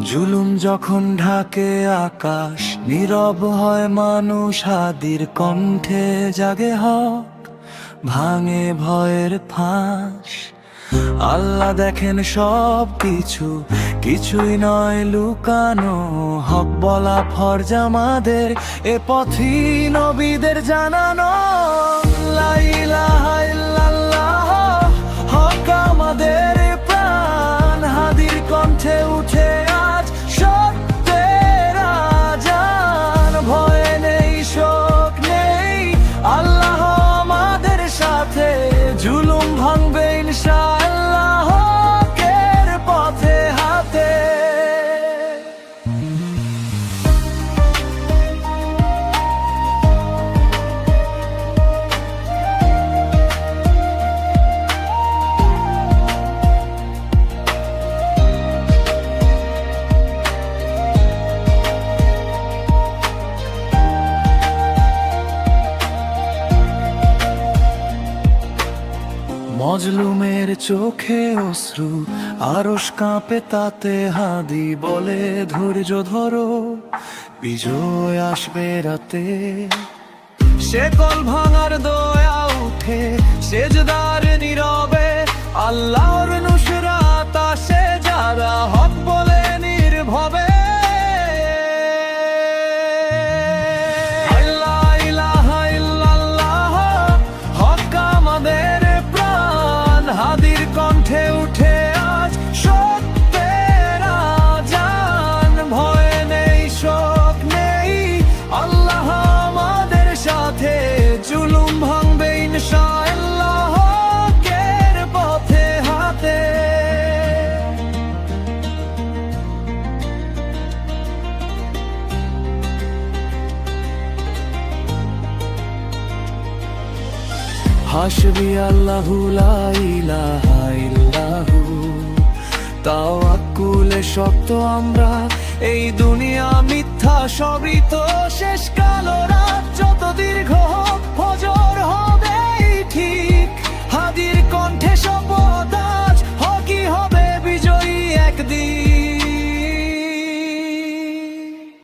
জুলুম যখন ঢাকে আকাশ, নীরব হয় মানুষ হাদির কণ্ঠে জাগে হক, ভাঙে ভয়ের ফাঁস। আল্লাহ দেখেন সব কিছু কিছুই নয় লুকানো। হক বলা ফরজ আমাদের এ পথি নবীদের জানানো। shine. মজলুমের চোখে অশ্রু আরস কাঁপে তাতে হাদি বলে, ধৈর্য ধরো, বিজয় আসবে রাতে। সে কল ভাঙার দয়া উঠে সেজদার নীরবে আল্লাহর হাসবি আল্লাহু লা ইলাহা ইল্লাহু। তাওয়াক্কুলে শক্ত আমরা, এই দুনিয়া মিথ্যা, সবই তো শেষ কালো রাত। যত দীর্ঘ হোক, ফজর হবে ঠিক। হাদির কণ্ঠে শপথ আজ, হকি হবে বিজয়ী একদিন।